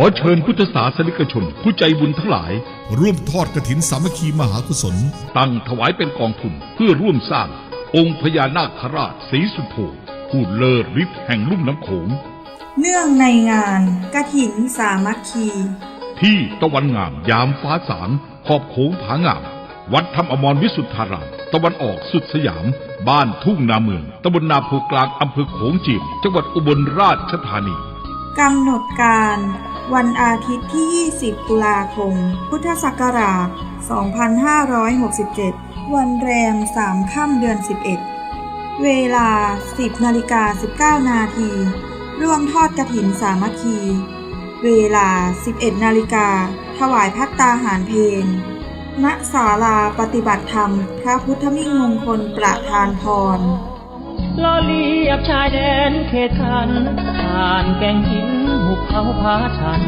อเชิญพุทธศาสนิกชน ผู้ใจบุญทั้งหลาย ร่วมทอดกระถินสามัคคีมหากุศล ตั้งถวายเป็นกองทุนเพื่อร่วมสร้าง องค์พญานาคราชศรีสุโธผู้เลิศฤทธิ์แห่งลุ่มน้ำโขง เนื่องในงานกระถินสามัคคี ที่ตะวันงามยามฟ้าสางขอบโขงผางาม วัดธรรมอมรวิสุทธาราม ตะวันออกสุดสยาม บ้านทุ่งนาเมืองตำบลนาโพกลางอำเภอโขงจีมจังหวัดอุบลราชธานีกำหนดการ วันอาทิตย์ที่ 20 ตุลาคม พุทธศักราช 2567 วันแรม 3 ค่ำเดือน 11 เวลา 10นาฬิกา19 นาที ร่วมทอดกระถินสามัคคี เวลา 11 นาฬิกา ถวายพัตตาหารเพลณศาลาปฏิบัติธรรม พระพุทธมิ่งมงคลประธานพรล้อเลียบชายแดนเขตขันานแก่งหินหุบเขาผาชัน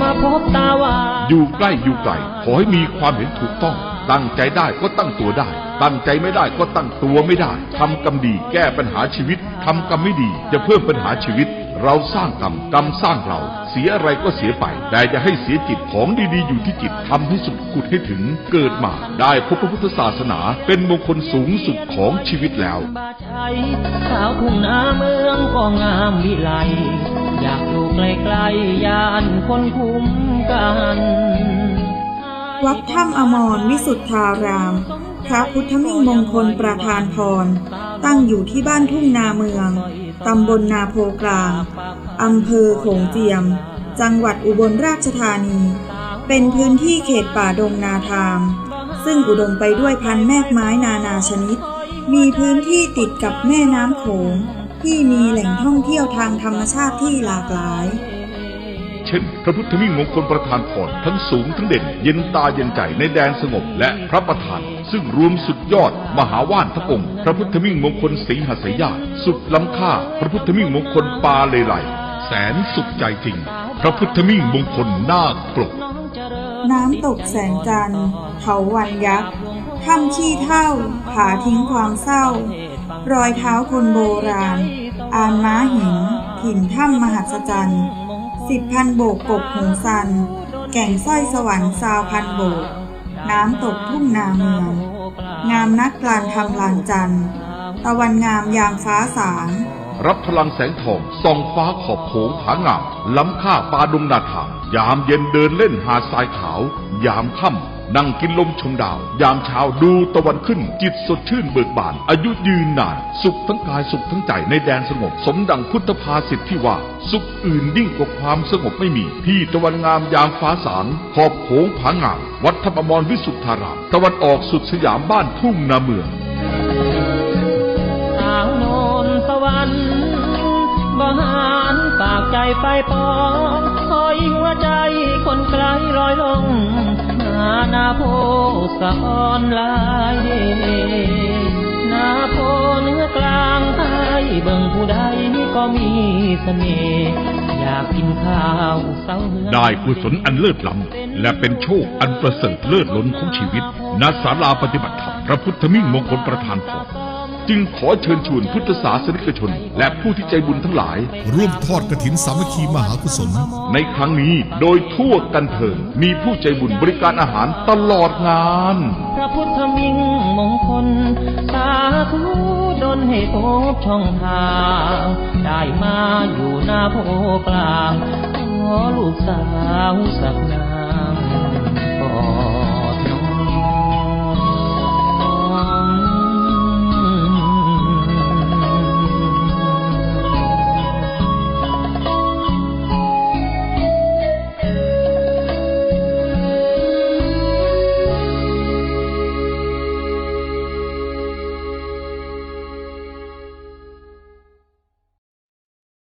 มาพบตาหวานอยู่ใกล้อยู่ไกลขอให้มีความเห็นถูกต้อง ตั้งใจได้ก็ตั้งตัวได้ ตั้งใจไม่ได้ก็ตั้งตัวไม่ได้ทำกรรมดีแก้ปัญหาชีวิตทำกรรมไม่ดีจะเพิ่มปัญหาชีวิต เราสร้างกรรมกรรมสร้างเรา เสียอะไรก็เสียไป แต่จะให้เสียจิตของดีๆ อยู่ที่จิตทำให้สุดขุดให้ถึง เกิดมาได้พบพระพุทธศาสนา เป็นมงคลสูงสุดของชีวิตแล้วบาชัยสาวทุ่งนาเมืองก็งา มวิไล อยากอยู่ใกล้ๆยานคนคุ้มกัน วัดถ้ำอมรวิสุทธาราม พระพุทธมิ่งมงคลประธานพร ตั้งอยู่ที่บ้านทุ่งนาเมือง ตำบลนาโพกลาง อำเภอโขงเจียม จังหวัดอุบลราชธานี เป็นพื้นที่เขตป่าดงนาทาม ซึ่งอุดมไปด้วยพันธุ์แมกไม้นานาชนิด มีพื้นที่ติดกับแม่น้ำโขง ที่มีแหล่งท่องเที่ยวทางธรรมชาติที่หลากหลาย เช่น พระพุทธมิ่งมงคลประธานพรทั้งสูงทั้งเด่น เย็นตาเย็นใจในแดนสงบและพระประธาน ซึ่งรวมสุดยอด มหาว่านทั้งองค์ พระพุทธมิ่งมงคลสีหสยญาติสุดล้ำค่า พระพุทธมิ่งมงคลปาเลไลแสนสุขใจจริง พระพุทธมิ่งมงคลนาคปลกน้ำตกแสงจันทร์เขาวันยักษ์ถ้ำขี้เท่าผาทิ้งความเศร้า รอยเท้าคนโบราณ อานม้าหิน ถิ่นถ้ำมหัศจรรย์สิบพันโบกกบหงสัน แก่งสร้อยสวรรค์ซาวพันโบก น้ำตกทุ่งนาเมือง งามนักกลานทำลานจันทร์ ตะวันงามยามฟ้าสาง รับพลังแสงทองส่องฟ้าขอบโขงผางามล้ำค่าปาดงนาถางยามเย็นเดินเล่นหาดทรายขาวยามค่ำ นั่งกินลมชมดาว ยามเช้าดูตะวันขึ้น จิตสดชื่นเบิกบาน อายุยืนนาน สุขทั้งกายสุขทั้งใจในแดนสงบ สมดังพุทธภาษิตที่ว่า สุขอื่นยิ่งกว่าความสงบไม่มี ที่ตะวันงามยามฟ้าสางขอบโขงผางามวัดธรรมมรวิสุทธาราม ตะวันออกสุดสยามบ้านทุ่งนาเมืองสาวโนนสวรรค์บหารปากใจไปปองคอยหัวใจคนไกลลอยลง โพสะออนลายนาโพเนื้อกลางไทยเบิ่งผู้ใดก็มีเสน่ห์อยากกินข้าวเสาเหือได้กุศลอันเลิศล้ำและเป็นโชคอันประเสริฐเลิศล้นของชีวิตณศาลาปฏิบัติธรรมพระพุทธมิ่งมงคลประธานพร จึงขอเชิญชวนพุทธศาสนิกชน และผู้ที่ใจบุญทั้งหลาย ร่วมทอดกระถินสามัคคีมหากุศล ในครั้งนี้โดยทั่วกันเถิงมีผู้ใจบุญบริการอาหารตลอดงาน พระพุทธมิ่งมงคล สาธุดลให้พบช่องทาง ได้มาอยู่หน้าโพกลางขอลูกสาวสักนางก่อน